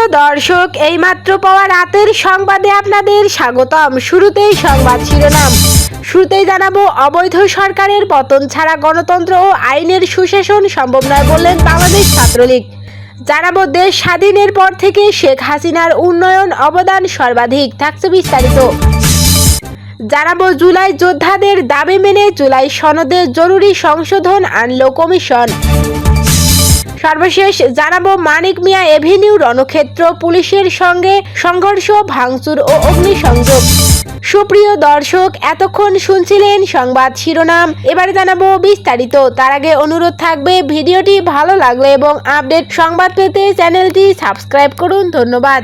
সুপ্রিয় দর্শক, এইমাত্র পাওয়া রাতের সংবাদে আপনাদের স্বাগতম। শুরুতেই সংবাদ শিরোনাম। শুরুতেই জানাব, অবৈধ সরকারের পতন ছাড়া গণতন্ত্র ও আইনের সুশাসন সম্ভব নয় বললেন বাংলাদেশ ছাত্রলীগ। জানাব, দেশ স্বাধীনের পর থেকে শেখ হাসিনার উন্নয়ন অবদান সর্বাধিক, থাকছে বিস্তারিত। জানাব, জুলাই যোদ্ধাদের দাবি মেনে জুলাই সনদে জরুরি সংশোধন আনলো কমিশন। সর্বশেষ জানাব মানিক মিয়া এভিনিউ রণক্ষেত্র, পুলিশের সঙ্গে সংঘর্ষ, ভাঙচুর ও অগ্নিসংযোগ। সুপ্রিয় দর্শক, এতক্ষণ শুনছিলেন সংবাদ শিরোনাম। এবারে জানাব বিস্তারিত। তার আগে অনুরোধ থাকবে, ভিডিওটি ভালো লাগলে এবং আপডেট সংবাদ পেতে চ্যানেলটি সাবস্ক্রাইব করুন। ধন্যবাদ।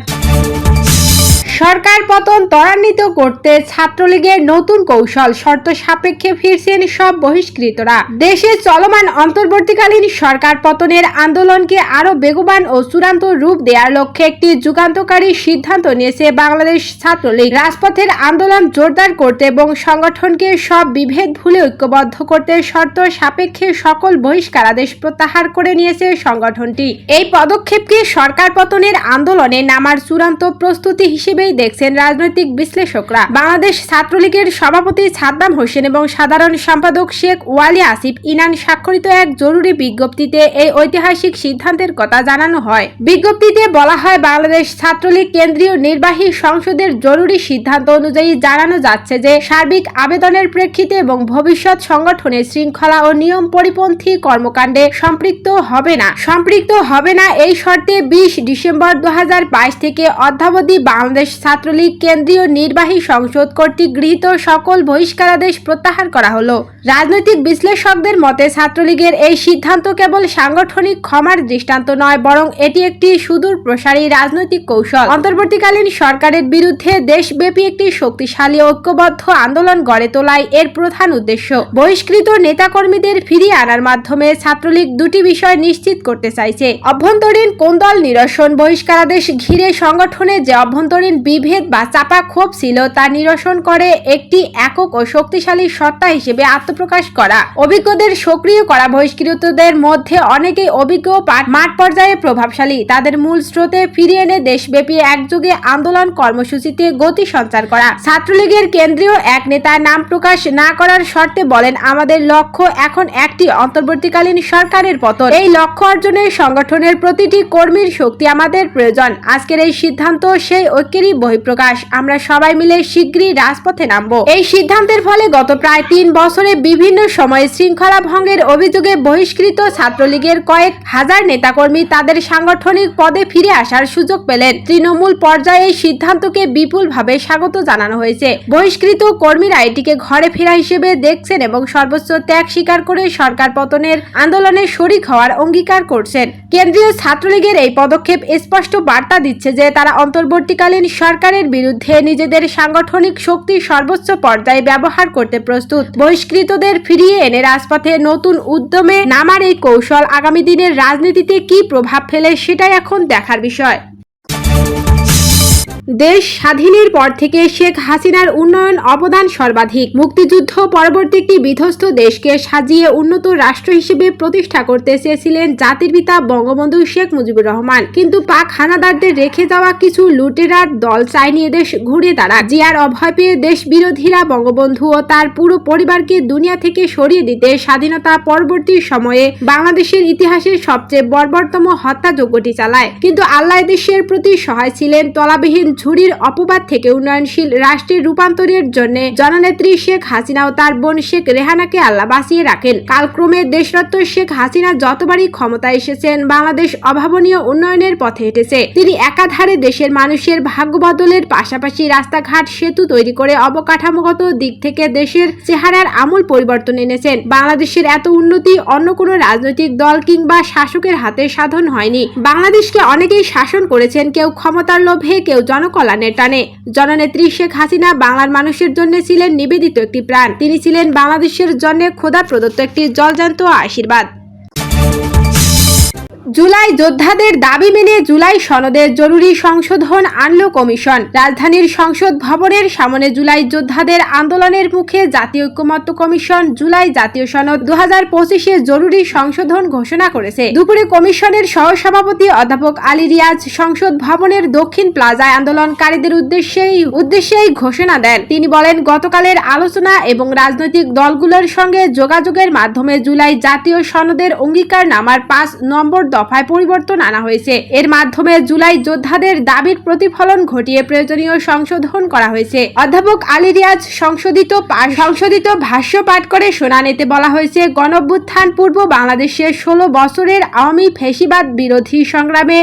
সরকার পতন ত্বরান্বিত করতে ছাত্রলীগের নতুন কৌশল শর্ত সাপেক্ষে ফিরছেন সব বহিষ্কৃতরা। দেশে চলমান অন্তর্বর্তীকালীন সরকার পতনের আন্দোলনকে আরও বেগবান ও চূড়ান্ত রূপ দেওয়ার লক্ষ্যে একটি যুগান্তকারী সিদ্ধান্ত নিয়েছে বাংলাদেশ ছাত্রলীগ। রাজপথের আন্দোলন জোরদার করতে এবং সংগঠনকে সব বিভেদ ভুলে ঐক্যবদ্ধ করতে শর্ত সাপেক্ষে সকল বহিষ্কারাদেশ প্রত্যাহার করে নিয়েছে সংগঠনটি। এই পদক্ষেপকে সরকার পতনের আন্দোলনে নামার চূড়ান্ত প্রস্তুতি হিসেবেই দেখছেন রাজনৈতিক বিশ্লেষকরা। বাংলাদেশ ছাত্রলীগের সভাপতি সাদ্দাম হোসেন এবং সাধারণ সম্পাদক শেখ ওয়ালি আসিফ ইনান স্বাক্ষরিত এক জরুরি বিজ্ঞপ্তিতে এই ঐতিহাসিক সিদ্ধান্তের কথা জানানো হয়। বিজ্ঞপ্তিতে বলা হয়, বাংলাদেশ ছাত্রলীগ কেন্দ্রীয় নির্বাহী সংসদের জরুরি সিদ্ধান্ত অনুযায়ী জানানো যাচ্ছে যে, সার্বিক আবেদনের প্রেক্ষিতে এবং ভবিষ্যৎ সংগঠনের শৃঙ্খলা ও নিয়ম পরিপন্থী কর্মকাণ্ডে সম্পৃক্ত হবে না। সম্পৃক্ত হবে না এই শর্তে বিশ ডিসেম্বর দু হাজার বাইশ থেকে অদ্যাবধি বাংলাদেশ ছাত্রলীগ কেন্দ্রীয় নির্বাহী সংসদ কর্তৃক গৃহীত সকল বহিষ্কারাদেশ প্রত্যাহার করা হলো। রাজনৈতিক বিশ্লেষকদের মতে, ছাত্রলীগের এই সিদ্ধান্ত কেবল সাংগঠনিক ক্ষমার দৃষ্টান্ত নয়, বরং এটি একটি সুদূর প্রসারী রাজনৈতিক কৌশল। অন্তর্বর্তীকালীন সরকারের বিরুদ্ধে দেশব্যাপী একটি শক্তিশালী ঐক্যবদ্ধ আন্দোলন গড়ে তোলাই এর প্রধান উদ্দেশ্য। বহিষ্কৃত নেতাকর্মীদের ফিরিয়ে আনার মাধ্যমে ছাত্রলীগ দুটি বিষয় নিশ্চিত করতে চাইছে। অভ্যন্তরীণ কোন্দল নিরসন, বহিষ্কারাদেশ ঘিরে সংগঠনে যে অভ্যন্তরীণ বিভেদ বা চাপা ক্ষোভ ছিল তা নিরসন করে একটি একক ও শক্তিশালী সত্তা হিসেবে আত্মপ্রকাশ করা। অভিজ্ঞদের সক্রিয় করা বহিষ্কৃতদের মধ্যে অনেকেই অভিজ্ঞ মাঠ পর্যায়ে প্রভাবশালী। তাদের মূল স্রোতে ফিরিয়ে এনে দেশব্যাপী একযোগে আন্দোলন কর্মসূচিতে গতি সঞ্চার করা। ছাত্রলীগের কেন্দ্রীয় এক নেতা নাম প্রকাশ না করার শর্তে বলেন, আমাদের লক্ষ্য এখন একটি অন্তর্বর্তীকালীন সরকারের পতন। এই লক্ষ্য অর্জনে সংগঠনের প্রতিটি কর্মীর শক্তি আমাদের প্রয়োজন। আজকের এই সিদ্ধান্ত সেই ঐক্যেরই বহিঃপ্রকাশ। আমরা সবাই মিলে শীঘ্রই রাজপথে নামব। এই সিদ্ধান্তের ফলে গত প্রায় তিন বছরে বিভিন্ন সময়ে শৃঙ্খলা ভঙ্গের অভিযোগে বহিষ্কৃত ছাত্রলীগের কয়েক হাজার নেতাকর্মী তাদের সাংগঠনিক পদে ফিরে আসার সুযোগ পেলেন। তৃণমূল পর্যায়ে এই সিদ্ধান্তকে বিপুলভাবে স্বাগত জানানো হয়েছে। বহিষ্কৃত কর্মীরা এটিকে ঘরে ফেরা হিসেবে দেখছেন এবং সর্বোচ্চ ত্যাগ স্বীকার করে সরকার পতনের আন্দোলনে শরিক হওয়ার অঙ্গীকার করছেন। কেন্দ্রীয় ছাত্রলীগের এই পদক্ষেপ স্পষ্ট বার্তা দিচ্ছে যে তারা অন্তর্বর্তীকালীন সরকারের বিরুদ্ধে নিজেদের সাংগঠনিক শক্তি সর্বোচ্চ পর্যায়ে ব্যবহার করতে প্রস্তুত। বহিষ্কৃতদের ফিরিয়ে এনে রাজপথে নতুন উদ্যমে নামার এই কৌশল আগামী দিনের রাজনীতিতে কি প্রভাব ফেলে সেটাই এখন দেখার বিষয়। দেশ স্বাধীনের পর থেকে শেখ হাসিনার উন্নয়ন অবদান সর্বাধিক। মুক্তিযুদ্ধ পরবর্তী একটি বিধ্বস্ত দেশকে সাজিয়ে উন্নত রাষ্ট্র হিসেবে প্রতিষ্ঠা করতে চেয়েছিলেন জাতির পিতা বঙ্গবন্ধু শেখ মুজিবুর রহমান। কিন্তু পাক হানাদারদের রেখে যাওয়া কিছু লুটেরার দল চায়নি এদেশ ঘুরে দাঁড়া জিয়ার অভয় পেয়ে দেশ বিরোধীরা বঙ্গবন্ধু ও তার পুরো পরিবারকে দুনিয়া থেকে সরিয়ে দিতে স্বাধীনতা পরবর্তী সময়ে বাংলাদেশের ইতিহাসে সবচেয়ে বর্বরতম হত্যাযজ্ঞটি চালায়। কিন্তু আল্লাহ দেশের প্রতি সহায় ছিলেন তলাবিহীন ঝুড়ির অপবাদ থেকে উন্নয়নশীল রাষ্ট্রের রূপান্তরের জন্য জননেত্রী শেখ হাসিনা ও তার বোন শেখ রেহানাকে আল্লাহ বাঁচিয়ে রাখেন। কালক্রমে দেশরত্ন শেখ হাসিনা যতবারই ক্ষমতায় এসেছেন, বাংলাদেশ অভাবনীয় উন্নয়নের পথে হেঁটেছে। তিনি একাধারে দেশের মানুষের ভাগ্য বদলের পাশাপাশি রাস্তাঘাট, সেতু তৈরি করে অবকাঠামোগত দিক থেকে দেশের চেহারার আমূল পরিবর্তন এনেছেন। বাংলাদেশের এত উন্নতি অন্য কোনো রাজনৈতিক দল কিংবা শাসকের হাতে সাধন হয়নি। বাংলাদেশকে অনেকেই শাসন করেছেন, কেউ ক্ষমতার লোভে, কেউ জনকল্যাণের টানে। জননেত্রী শেখ হাসিনা বাংলার মানুষের জন্য ছিলেন নিবেদিত একটি প্রাণ। তিনি ছিলেন বাংলাদেশের জন্য খোদা প্রদত্ত একটি জলজান্ত আশীর্বাদ। জুলাই যোদ্ধাদের দাবি মেনে জুলাই সনদের জরুরি সংশোধন আনল কমিশন। রাজধানীর সংসদ ভবনের সামনে জুলাই যোদ্ধাদের আন্দোলনের মুখে জাতীয় ঐক্যমত্য কমিশন জুলাই জাতীয় সনদ দু হাজার পঁচিশে জরুরি সংশোধন ঘোষণা করেছে। দুপুরে কমিশনের সহসভাপতি অধ্যাপক আলী রিয়াজ সংসদ ভবনের দক্ষিণ প্লাজায় আন্দোলনকারীদের উদ্দেশ্যেই উদ্দেশ্যেই ঘোষণা দেন। তিনি বলেন, গতকালের আলোচনা এবং রাজনৈতিক দলগুলোর সঙ্গে যোগাযোগের মাধ্যমে জুলাই জাতীয় সনদের অঙ্গীকার নামার পাঁচ নম্বর দফায় পরিবর্তন আনা হয়েছে। এর মাধ্যমে জুলাই যোদ্ধাদের দাবির প্রতিফলন ঘটিয়ে প্রয়োজনীয় সংশোধন করা হয়েছে। অধ্যাপক আলী রিয়াজ সংশোধিত সংশোধিত ভাষ্য পাঠ করে শোনানিতে বলা হয়েছে গণঅভ্যুত্থান পূর্ব বাংলাদেশের ষোলো বছরের আওয়ামী ফেসিবাদ বিরোধী সংগ্রামে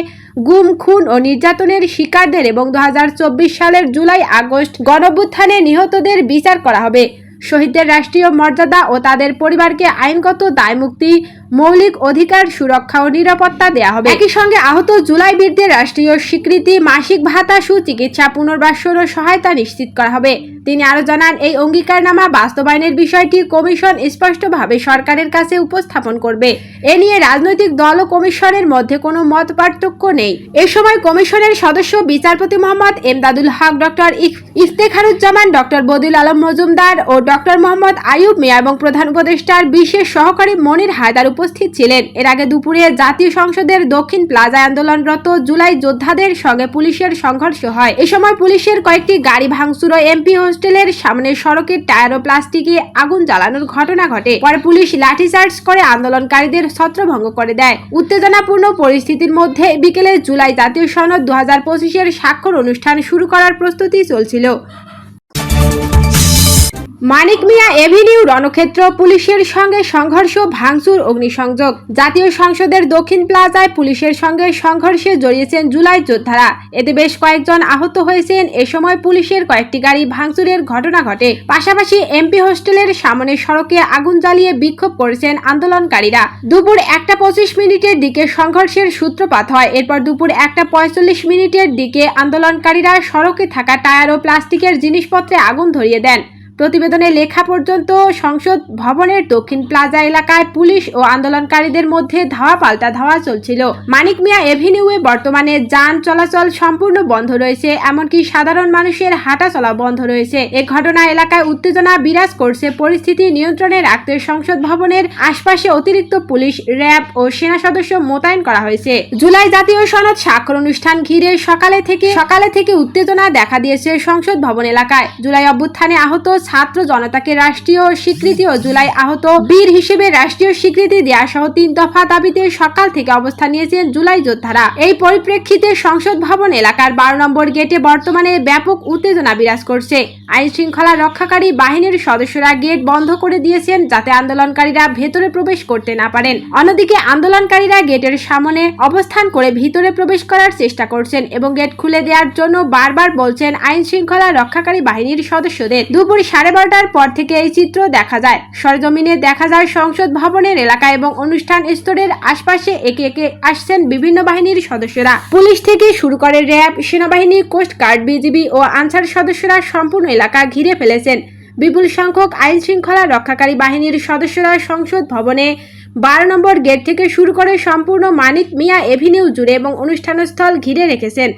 গুম, খুন ও নির্যাতনের শিকারদের এবং দু হাজার চব্বিশ সালের জুলাই আগস্ট গণঅভ্যুত্থানে নিহতদের বিচার করা হবে। শহীদদের রাষ্ট্রীয় মর্যাদা ও তাদের পরিবারকে আইনগত দায়মুক্তি মৌলিক অধিকার, সুরক্ষা ও নিরাপত্তা দেওয়া হবে। একই সঙ্গে আহত জুলাই বীরদের রাষ্ট্রীয় স্বীকৃতি, মাসিক ভাতা, সুচিকিৎসা, পুনর্বাসন ও সহায়তা নিশ্চিত করা হবে। তিনি আরও জানান, এই অঙ্গীকারনামা বাস্তবায়নের বিষয়টি কমিশন স্পষ্টভাবে সরকারের কাছে উপস্থাপন করবে। এ নিয়ে রাজনৈতিক দল ও কমিশনের মধ্যে কোনো মত পার্থক্য নেই। এ সময় কমিশনের সদস্য বিচারপতি মোহাম্মদ এমদাদুল হক ডক্টর ইফ- ইফতেখারুজ্জামান ডক্টর বদিল আলম মজুমদার ও ডক্টর মোহাম্মদ আয়ুব মিয়া এবং প্রধান উপদেষ্টার বিশেষ সহকারী মনির হায়দার উপস্থিত ছিলেন। এর আগে দুপুরে জাতীয় সংসদের দক্ষিণ প্লাজায় আন্দোলনরত জুলাই যোদ্ধাদের সঙ্গে পুলিশের সংঘর্ষ হয়। এ সময় পুলিশের কয়েকটি গাড়ি ভাঙচুর ও এমপি হোস্টেলের সামনে সড়কের টায়ার ও প্লাস্টিকে আগুন জ্বালানোর ঘটনা ঘটে। পরে পুলিশ লাঠিচার্জ করে আন্দোলনকারীদের ছত্রভঙ্গ করে দেয়। উত্তেজনাপূর্ণ পরিস্থিতির মধ্যে বিকেলে জুলাই জাতীয় সনদ দু হাজার পঁচিশের স্বাক্ষর অনুষ্ঠান শুরু করার প্রস্তুতি চলছিল। মানিক মিয়া এভিনিউ রণক্ষেত্র পুলিশের সঙ্গে সংঘর্ষ, ভাঙচুর, অগ্নিসংযোগ। জাতীয় সংসদের দক্ষিণ প্লাজায় পুলিশের সঙ্গে সংঘর্ষে জড়িয়েছেন জুলাই যোদ্ধারা। এতে বেশ কয়েকজন আহত হয়েছেন। এ সময় পুলিশের কয়েকটি গাড়ি ভাঙচুরের ঘটনা ঘটে। পাশাপাশি এমপি হোস্টেলের সামনে সড়কে আগুন জ্বালিয়ে বিক্ষোভ করেছেন আন্দোলনকারীরা। দুপুর একটা পঁচিশ মিনিটের দিকে সংঘর্ষের সূত্রপাত হয়। এরপর দুপুর একটা পঁয়তাল্লিশ মিনিটের দিকে আন্দোলনকারীরা সড়কে থাকা টায়ার ও প্লাস্টিকের জিনিসপত্রে আগুন ধরিয়ে দেন। প্রতিবেদনে লেখা পর্যন্ত, সংসদ ভবনের দক্ষিণ প্লাজা এলাকায় পুলিশ ও আন্দোলনকারীদের মধ্যে ধাওয়া পাল্টা ধাওয়া চলছিল। মানিক মিয়া এভিনিউয়ে বর্তমানে যান চলাচল সম্পূর্ণ বন্ধ রয়েছে, এমনকি সাধারণ মানুষের হাঁটা চলা বন্ধ রয়েছে। এ ঘটনা এলাকায় উত্তেজনা বিরাজ করছে, পরিস্থিতি নিয়ন্ত্রণে রাখতে সংসদ ভবনের আশপাশে অতিরিক্ত পুলিশ, র্যাব ও সেনা সদস্য মোতায়েন করা হয়েছে। জুলাই জাতীয় সনদ স্বাক্ষর অনুষ্ঠান ঘিরে সকালে থেকে সকালে থেকে উত্তেজনা দেখা দিয়েছে সংসদ ভবন এলাকায়। জুলাই অভ্যুত্থানে আহত ছাত্র জনতাকে রাষ্ট্রীয় স্বীকৃতি ও জুলাই আহত বীর হিসেবে রাষ্ট্রীয় স্বীকৃতি দেওয়া সহ তিন দফা দাবিতে সকাল থেকে অবস্থান নিয়েছেন জুলাই যোদ্ধারা। এই পরিপ্রেক্ষিতে সংসদ ভবন এলাকার বারো নম্বর গেটে বর্তমানে ব্যাপক উত্তেজনা বিরাজ করছে। আইন শৃঙ্খলা রক্ষাকারী বাহিনীর সদস্যরা গেট বন্ধ করে দিয়েছেন যাতে আন্দোলনকারীরা ভেতরে প্রবেশ করতে না পারেন। অন্যদিকে আন্দোলনকারীরা গেটের সামনে অবস্থান করে ভিতরে প্রবেশ করার চেষ্টা করছেন এবং গেট খুলে দেওয়ার জন্য বারবার বলছেন আইন শৃঙ্খলা রক্ষাকারী বাহিনীর সদস্যদের। দুপুর সাড়ে বারোটার পর থেকে এই চিত্র দেখা যায়। সরজমিনে দেখা যায় সংসদ ভবনের এলাকা এবং অনুষ্ঠান স্তরের আশপাশে একে একে আসছেন বিভিন্ন বাহিনীর সদস্যরা। পুলিশ থেকে শুরু করে র্যাব, সেনাবাহিনী, কোস্ট গার্ড, বিজিবি ও আনসার সদস্যরা সম্পূর্ণ এলাকা ঘিরে ফেলেছেন। বিপুল সংখ্যক আইন শৃঙ্খলা রক্ষাকারী বাহিনীর সদস্যরা সংসদ ভবনে বারো নম্বর গেট থেকে শুরু করে সম্পূর্ণ মানিক মিয়া এভিনিউ জুড়ে এবং অনুষ্ঠানস্থল ঘিরে রেখেছেন।